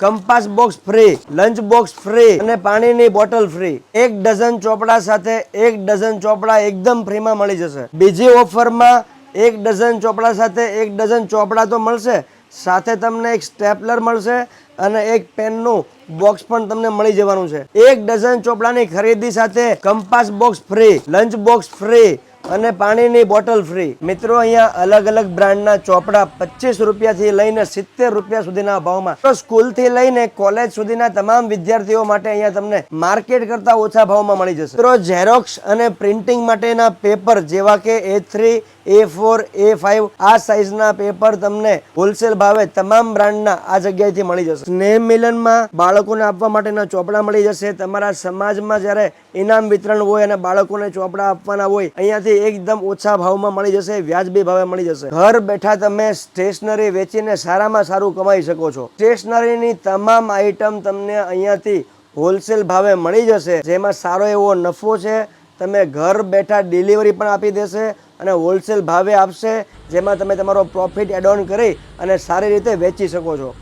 Compass box free, lunch box free અને પાણીની bottle free. એક ડઝન ચોપડા સાથે એક ડઝન ચોપડા એકદમ ફ્રીમાં મળી જશે. બીજી ઓફરમાં એક ડઝન ચોપડા સાથે એક ડઝન ચોપડા તો મળશે. સાથે તમને એક સ્ટેપલર મળશે અને એક પેનનું બોક્સ પણ તમને મળી જવાનું છે. એક ડઝન ચોપડાની ખરીદી સાથે compass box free, lunch box free અને પાણીની બોટલ ફ્રી. મિત્રો, અહીંયા અલગ અલગ બ્રાન્ડના ચોપડા પચીસ રૂપિયાથી લઈને સિત્તેર રૂપિયા સુધીના ભાવમાં. તો સ્કૂલથી લઈને કોલેજ સુધીના તમામ વિદ્યાર્થીઓ માટે અહીંયા તમને માર્કેટ કરતા ઓછા ભાવમાં મળી જશે. મિત્રો ઝેરોક્સ અને પ્રિન્ટિંગ માટેના પેપર જેવા કે A three A four A five આ સાઇઝના પેપર તમને હોલસેલ ભાવે તમામ બ્રાન્ડના આ જગ્યાએથી મળી જશે. સ્નેહ મિલનમાં બાળકોને આપવા માટેના ચોપડા મળી જશે. તમારા સમાજમાં જ્યારે ઇનામ વિતરણ હોય અને બાળકોને ચોપડા આપવાના હોય, અહીંયાથી એકદમ ઓછા ભાવમાં મળી જશે, વ્યાજબી ભાવે મળી જશે. ઘર બેઠા તમે સ્ટેશનરી વેચીને સારામાં સારું કમાઈ શકો છો. સ્ટેશનરીની તમામ આઇટમ તમને અહીંયાથી હોલસેલ ભાવે મળી જશે. જેમાં સારો એવો નફો છે. તમે ઘર બેઠા ડિલિવરી પણ આપી દેશે. અને હોલસેલ ભાવે આપશે, જેમાં તમે તમારો પ્રોફિટ એડ ઓન કરી અને સારી રીતે વેચી શકો છો.